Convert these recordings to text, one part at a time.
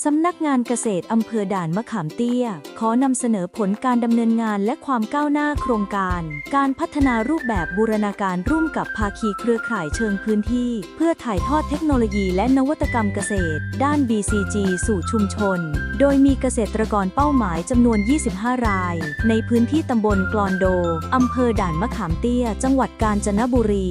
สำนักงานเกษตรอำเภอด่านมะขามเตี้ย ขอนำเสนอผลการดำเนินงานและความก้าวหน้าโครงการ การพัฒนารูปแบบบูรณาการร่วมกับภาคีเครือข่ายเชิงพื้นที่ เพื่อถ่ายทอดเทคโนโลยีและนวัตกรรมเกษตร ด้าน BCG สู่ชุมชน โดยมีเกษตรกรเป้าหมายจำนวน 25 ราย ในพื้นที่ตำบลกลอนโดอำเภอด่านมะขามเตี้ย จังหวัดกาญจนบุรี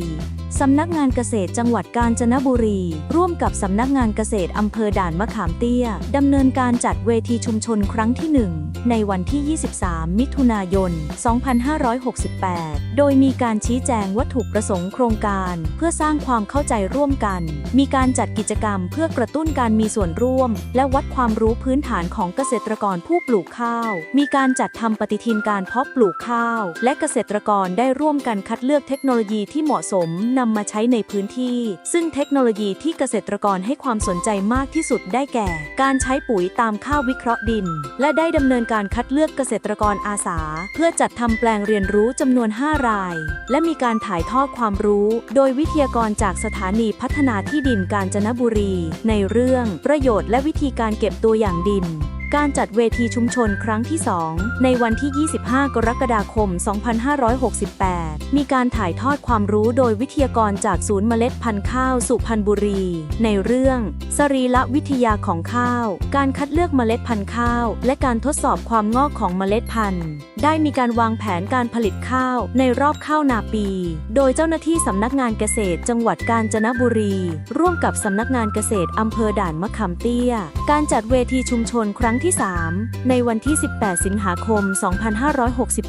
สำนักงานเกษตรจังหวัดกาญจนบุรี ร่วมกับสำนักงานเกษตรอำเภอด่านมะขามเตี้ยดำเนินการจัดเวทีชุมชนครั้งที่1 ในวันที่ 23 มิถุนายน 2568 โดยมีการชี้แจงวัตถุประสงค์โครงการ เพื่อสร้างความเข้าใจร่วมกัน มีการจัดกิจกรรมเพื่อกระตุ้นการมีส่วนร่วม และวัดความรู้พื้นฐานของเกษตรกรผู้ปลูกข้าว มีการจัดทำปฏิทินการเพาะปลูกข้าว และเกษตรกรได้ร่วมกันคัดเลือกเทคโนโลยีที่เหมาะสมนำมาใช้ในพื้นที่ ซึ่งเทคโนโลยีที่เกษตรกรให้ความสนใจมากที่สุดได้แก่ การใช้ปุ๋ยตามข้าววิเคราะห์ดิน และได้ดำเนินการคัดเลือกเกษตรกรอาสา เพื่อจัดทำแปลงเรียนรู้จำนวน 5 ราย และมีการถ่ายทอดความรู้ โดยวิทยากรจากสถานีพัฒนาที่ดินกาญจนบุรี ในเรื่องประโยชน์และวิธีการเก็บตัวอย่างดิน การจัดเวทีชุมชนครั้งที่ 2 ในวันที่ 25 กรกฎาคม 2568 มีการถ่ายทอดความรู้โดยวิทยากรจากศูนย์เมล็ดพันธุ์ข้าวสุพรรณบุรี ในเรื่อง สรีระวิทยาของข้าว การคัดเลือกเมล็ดพันธุ์ข้าว และการทดสอบความงอกของเมล็ดพันธุ์ ได้มีการวางแผนการผลิตข้าวในรอบข้าวนาปี โดยเจ้าหน้าที่สำนักงานเกษตร จังหวัดกาญจนบุรี ร่วมกับสำนักงานเกษตรอำเภอด่านมะขามเตี้ย การจัดเวทีชุมชนครั้งที่ 3 ในวันที่ 18 สิงหาคม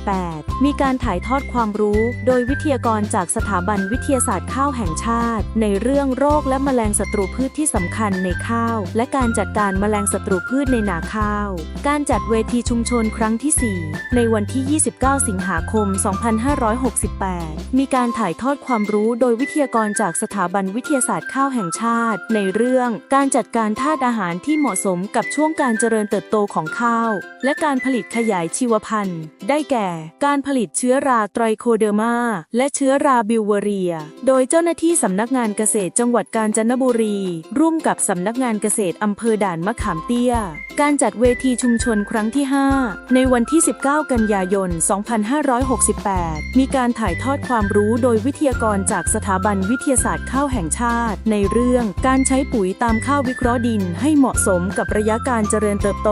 2568 มีการถ่ายทอดความรู้ โดยวิทยากรจากสถาบันวิทยาศาสตร์ข้าวแห่งชาติ ในเรื่องโรคและแมลงศัตรูพืชที่สำคัญในข้าว และการจัดการแมลงศัตรูพืชในนาข้าว การจัดเวทีชุมชนครั้งที่ 4 ในวันที่ 29 สิงหาคม 2568 มีการถ่ายทอดความรู้โดยวิทยากรจากสถาบันวิทยาศาสตร์ข้าวแห่งชาติ ในเรื่องการจัดการธาตุอาหารที่เหมาะสมกับช่วงการเจริญเติบโตของข้าว และการผลิตขยายชีวพันธุ์ ได้แก่ การผลิตเชื้อราไตรโคเดอร์มา และเชื้อราบิวเวเรีย โดยเจ้าหน้าที่สำนักงานเกษตรจังหวัดกาญจนบุรี ร่วมกับสำนักงานเกษตรอำเภอด่านมะขามเตี้ย การจัดเวทีชุมชนครั้งที่ 5 ในวันที่ 19 กันยายน 2568 มีการถ่ายทอดความรู้โดยวิทยากรจากสถาบันวิทยาศาสตร์ข้าวแห่งชาติ ในเรื่องการใช้ปุ๋ยตามข้าววิเคราะห์ดินให้เหมาะสมกับระยะการเจริญเติบโต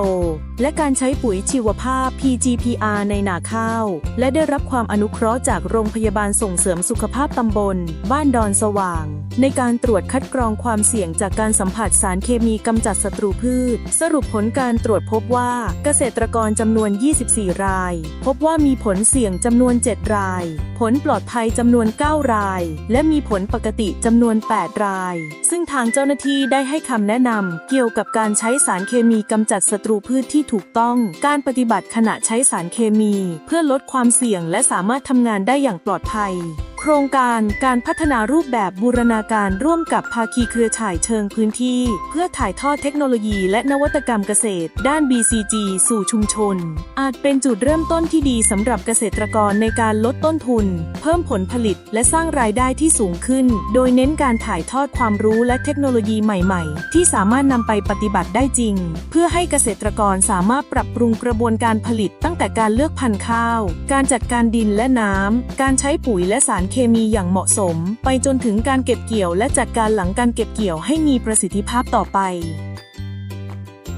และการใช้ปุ๋ยชีวภาพ PGPR ในนาข้าว และได้รับความอนุเคราะห์จากโรงพยาบาลส่งเสริมสุขภาพตำบล บ้านดอนสว่าง ในการตรวจคัดกรองความเสี่ยงจากการสัมผัสสารเคมีกำจัดศัตรูพืช สรุปผลการตรวจพบว่าเกษตรกรจำนวน 24 ราย พบว่ามีผลเสี่ยงจำนวน 7 ราย ผลปลอดภัยจำนวน 9 ราย และมีผลปกติจำนวน 8 ราย ซึ่งทางเจ้าหน้าที่ได้ให้คำแนะนำเกี่ยวกับการใช้สารเคมีกำจัดศัตรูพืชที่ถูกต้อง การปฏิบัติขณะใช้สารเคมี เพื่อลดความเสี่ยงและสามารถทำงานได้อย่างปลอดภัย โครงการการพัฒนารูปแบบบูรณาการร่วมกับภาคีเครือข่ายเชิงพื้นที่ เพื่อถ่ายทอดเทคโนโลยีและนวัตกรรมเกษตร ด้าน BCG สู่ชุมชน อาจเป็นจุดเริ่มต้นที่ดีสำหรับเกษตรกรในการลดต้นทุน เพิ่มผลผลิตและสร้างรายได้ที่สูงขึ้น โดยเน้นการถ่ายทอดความรู้และเทคโนโลยีใหม่ ๆ ที่สามารถนำไปปฏิบัติได้จริง เพื่อให้เกษตรกรสามารถปรับปรุงกระบวนการผลิตตั้งแต่การเลือกพันธุ์ข้าว การจัดการดินและน้ำการใช้ปุ๋ยและสารเคมีอย่างเหมาะสม ไปจนถึงการเก็บเกี่ยวและจัดการหลังการเก็บเกี่ยวให้มีประสิทธิภาพต่อไป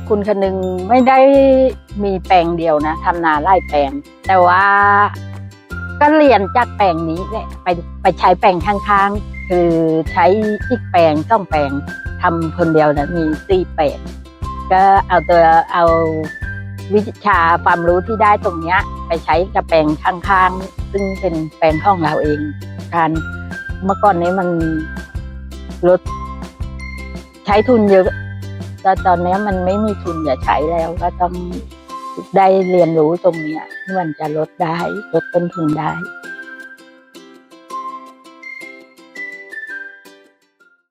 คุณคนึงไม่ได้มีแปลงเดียวนะทำนาไร่แปลง แต่ว่าก็เรียนจากแปลงนี้แหละไปไปใช้แปลงข้างๆ คือใช้อีกแปลงต้องแปลงทำคนเดียวนะมีสี่แปลงก็เอาตัวเอาวิชาความรู้ที่ได้ตรงเนี้ยไปใช้กับแปลงข้างๆ ซึ่งเป็นแปลงของเราเอง การเมื่อก่อนนี้มันลดใช้ทุนเยอะแต่ตอนนี้มันไม่มีทุนอย่าใช้แล้ว ก็ต้องได้เรียนรู้ตรงนี้มันจะลดได้ลดต้นทุนได้